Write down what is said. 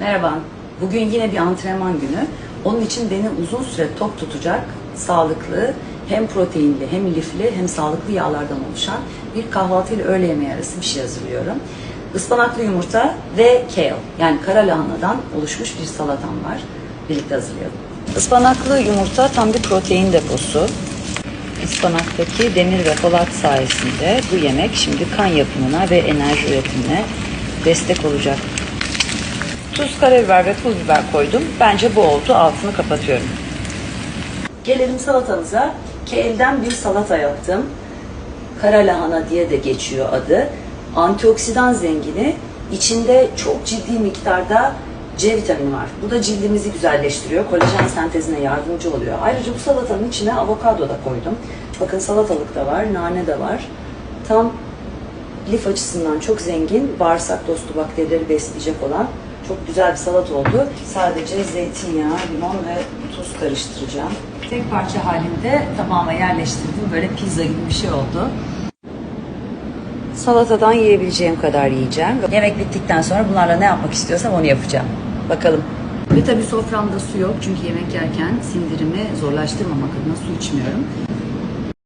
Merhaba. Bugün yine bir antrenman günü. Onun için beni uzun süre tok tutacak, sağlıklı, hem proteinli, hem lifli, hem sağlıklı yağlardan oluşan bir kahvaltı ile öğle yemeği arası bir şey hazırlıyorum. Ispanaklı yumurta ve kale yani kara lahanadan oluşmuş bir salatam var. Birlikte hazırlayalım. Ispanaklı yumurta tam bir protein deposu. Ispanaktaki demir ve folat sayesinde bu yemek şimdi kan yapımına ve enerji üretimine destek olacak. Tuz, karabiber ve pul biber koydum. Bence bu oldu. Altını kapatıyorum. Gelelim salatamıza. Keel'den bir salata yaptım. Kara lahana diye de geçiyor adı. Antioksidan zengini. İçinde çok ciddi miktarda C vitamini var. Bu da cildimizi güzelleştiriyor. Kolajen sentezine yardımcı oluyor. Ayrıca bu salatanın içine avokado da koydum. Bakın salatalık da var, nane de var. Tam lif açısından çok zengin, bağırsak dostu bakterileri besleyecek olan çok güzel bir salat oldu. Sadece zeytinyağı, limon ve tuz karıştıracağım. Tek parça halinde tabağıma yerleştirdim. Böyle pizza gibi bir şey oldu. Salatadan yiyebileceğim kadar yiyeceğim. Yemek bittikten sonra bunlarla ne yapmak istiyorsam onu yapacağım. Bakalım. Ve tabii soframda su yok çünkü yemek yerken sindirimi zorlaştırmamak adına su içmiyorum.